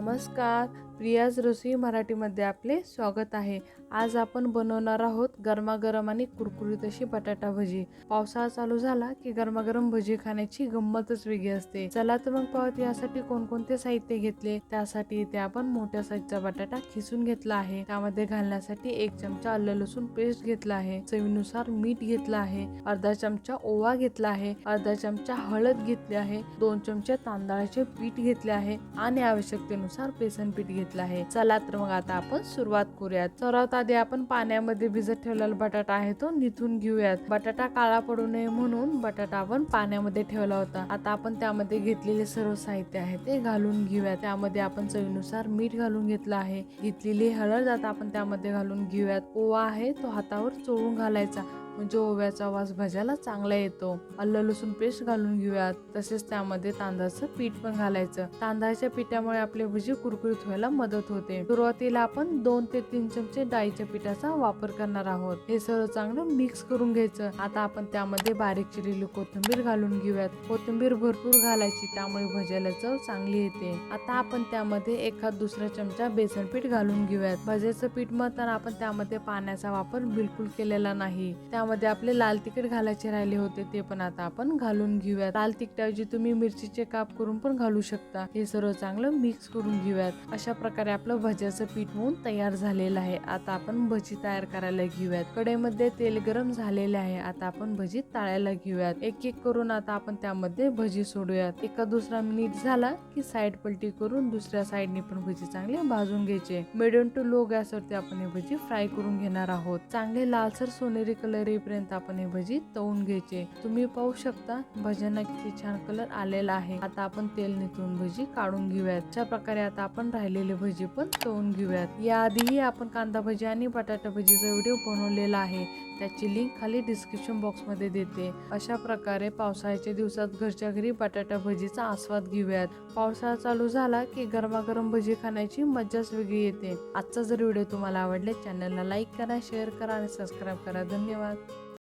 नमस्कार. प्रियाज रसोई मराठीमध्ये आपले स्वागत आहे. आज आपण बनवणार आहोत गरमागरम आणि कुरकुरीत अशी बटाटा भजी. पावसाळा चालू झाला की गरमागरम भजी खाण्याची गंमतच वेगळी असते. चला तर मग पाहत यासाठी कोणकोणते साहित्य घेतले. त्यासाठी इथे आपण मोठ्या साईजचा बटाटा खिसून घेतला आहे. त्यामध्ये घालण्यासाठी एक चमचा आलं लसूण पेस्ट घेतला आहे. चवीनुसार मीठ घेतलं आहे. अर्धा चमचा ओवा घेतला आहे. अर्धा चमचा हळद घेतली आहे. दोन चमचे तांदळाचे पीठ घेतले आहे. आणि आवश्यकतेनुसार बेसन पीठ घेतलं आहे. चला तर मग आता आपण सुरुवात करूयात. सर्वात आधी आपण पाण्यामध्ये भिजत ठेवलेला बटाटा आहे तो निथून घेऊयात. बटाटा काळा पडू नये म्हणून बटाटा आपण पाण्यामध्ये ठेवला होता. आता आपण त्यामध्ये घेतलेले सर्व साहित्य आहे ते घालून घेऊयात. त्यामध्ये आपण चवीनुसार मीठ घालून घेतलं आहे. घेतलेली हळद आता आपण त्यामध्ये घालून घेऊयात. ओवा आहे तो हातावर चोळून घालायचा. म्हणजे ओव्याचा वास भज्याला चांगला येतो. आलं लसूण पेस्ट घालून घेऊयात. तसेच त्यामध्ये तांदळाचं पीठ पण घालायचं. तांदळाच्या पिठामुळे आपले भजी कुरकुरीत व्हायला मदत होते. सुरुवातीला आपण दोन ते तीन चमचे डाळीच्या पिठाचा वापर करणार आहोत. हे सर्व चांगलं मिक्स करून घ्यायचं. आता आपण त्यामध्ये बारीक चिरलेली कोथिंबीर घालून घेऊयात. कोथिंबीर भरपूर घालायची त्यामुळे भज्याला चव चांगली येते. आता आपण त्यामध्ये एखाद दुसरा चमचा बेसन पीठ घालून घेऊयात. भज्याचं पीठ मळताना आपण त्यामध्ये पाण्याचा वापर बिलकुल केलेला नाही. त्यामध्ये आपले लाल तिखट घालायचे राहिले होते ते पण आता आपण घालून घेऊयात. लाल तिखटाऐवजी तुम्ही मिरचीचे काप करून पण घालू शकता. हे सर्व चांगलं मिक्स करून घेऊयात. अशा प्रकारे आपलं भज्याचं पीठ होऊन तयार झालेलं आहे. आता आपण भजी तयार करायला घेऊयात. कढईमध्ये तेल गरम झालेले आहे. आता आपण भजी तळायला घेऊयात. एक एक करून आता आपण त्यामध्ये भजी सोडूयात. एका दुसरा मिनिट झाला की साईड पलटी करून दुसऱ्या साईडने पण भजी चांगले भाजून घ्यायचे. मिडियम टू लो गॅसवरती आपण हे भजी फ्राय करून घेणार आहोत. चांगले लालसर सोनेरी कलर होईपर्यंत आपण हे भजी तळून घ्यायचे. तुम्ही पाहू शकता भज्यांना किती छान कलर आलेला आहे. आता आपण तेल निथून भजी काढून घेऊयात. अशा प्रकारे आता आपण राहिलेले भजी पण तळून घेऊयात. याआधीही आपण कांदा भजी आणि बटाटा भजीचा व्हिडिओ बनवलेला आहे. त्याची लिंक खाली डिस्क्रिप्शन बॉक्समध्ये देते. अशा प्रकारे पावसाळ्याच्या दिवसात घरच्या घरी बटाटा भजीचा आस्वाद घेऊयात. पावसाळा चालू झाला की गरमागरम भजी खाण्याची मज्जाच वेगळी येते. आजचा जर व्हिडिओ तुम्हाला आवडले चॅनलला लाईक करा शेअर करा आणि सबस्क्राईब करा. धन्यवाद.